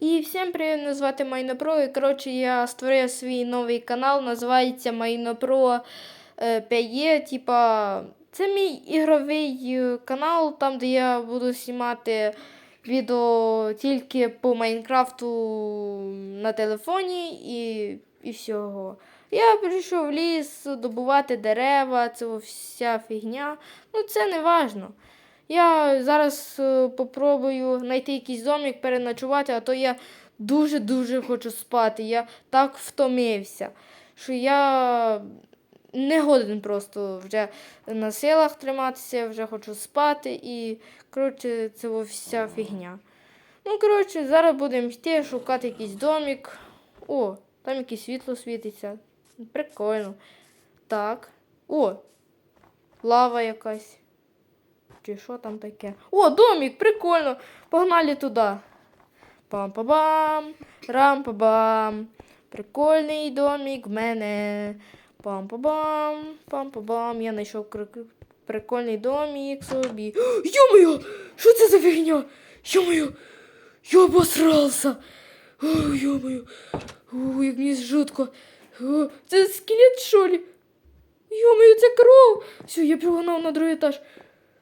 І всім привіт, мене звати Майнопро. І коротше, я створив свій новий канал, називається Майнопро 5 Типа, це мій ігровий е, канал, там, де я буду знімати відео тільки по Майнкрафту на телефоні і, і всього. Я прийшов в ліс добувати дерева, це вся фігня. Ну, це не важно. Я зараз е, попробую знайти якийсь домик, переночувати, а то я дуже-дуже хочу спати. Я так втомився, що я не годен просто вже на силах триматися, вже хочу спати і, коротше, це вся фігня. Ну, коротше, зараз будемо йти шукати якийсь домик. О, там якесь світло світиться. Прикольно. Так. О, лава якась. Чи що там таке? О, домик, прикольно. Погнали туди. Пам-па-бам, рам-па-бам. Прикольний домик в мене. Пам-па-бам, пам-па-бам. Я знайшов прикольний домик собі. Йо-моє! Що це за фігня? Йо-моє! Я обосрався! Йо-моє! Як мені жутко. О, це скелет, що ли? Йо-моє, це кров! Все, я пригнав на другий етаж.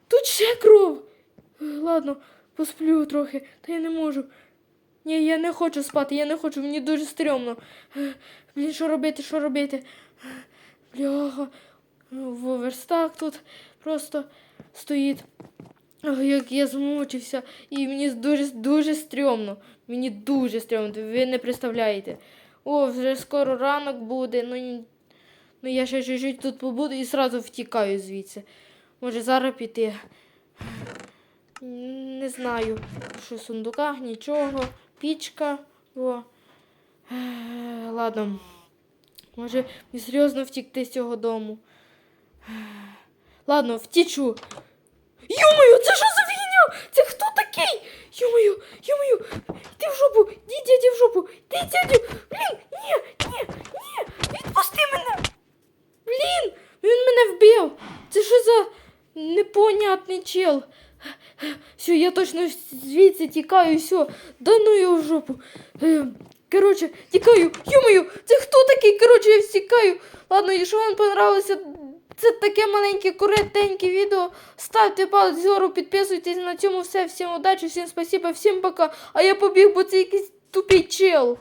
Тут ще кров. Ладно, посплю трохи, та я не можу. Ні, я не хочу спати, я не хочу, мені дуже стрьомно. Блін, що робити, що робити? Бляха. Ну, Верстак тут просто стоїть. Як я змучився, і мені дуже дуже стрьомно. Мені дуже стрьомно, ви не представляєте. О, вже скоро ранок буде, ну, ну я ще чуть-чуть тут побуду і одразу втікаю звідси. Може зараз піти. Не знаю, що в сундуках, нічого. Пічка. О. Ладно. Може, мені серйозно втікти з цього дому. Ладно, втічу. Йомою, це що за фігня? Це хто такий? Йомою, йомою, йди в жопу, йди, дядя, в жопу, йди, дядю. Блін, ні, відпусти мене. Блін, він мене вбив. Це що за непонятний чел? Все, я точно звідси тікаю, все, да ну його в жопу. Е, Коротше, тікаю, йомою, це хто такий? Коротше, я втікаю. Ладно, якщо вам понравилося це таке маленьке, коротеньке відео, ставте палець вгору, підписуйтесь на цьому все. Всім удачі, всім спасибо, всім пока. А я побіг, бо це якийсь тупий чел.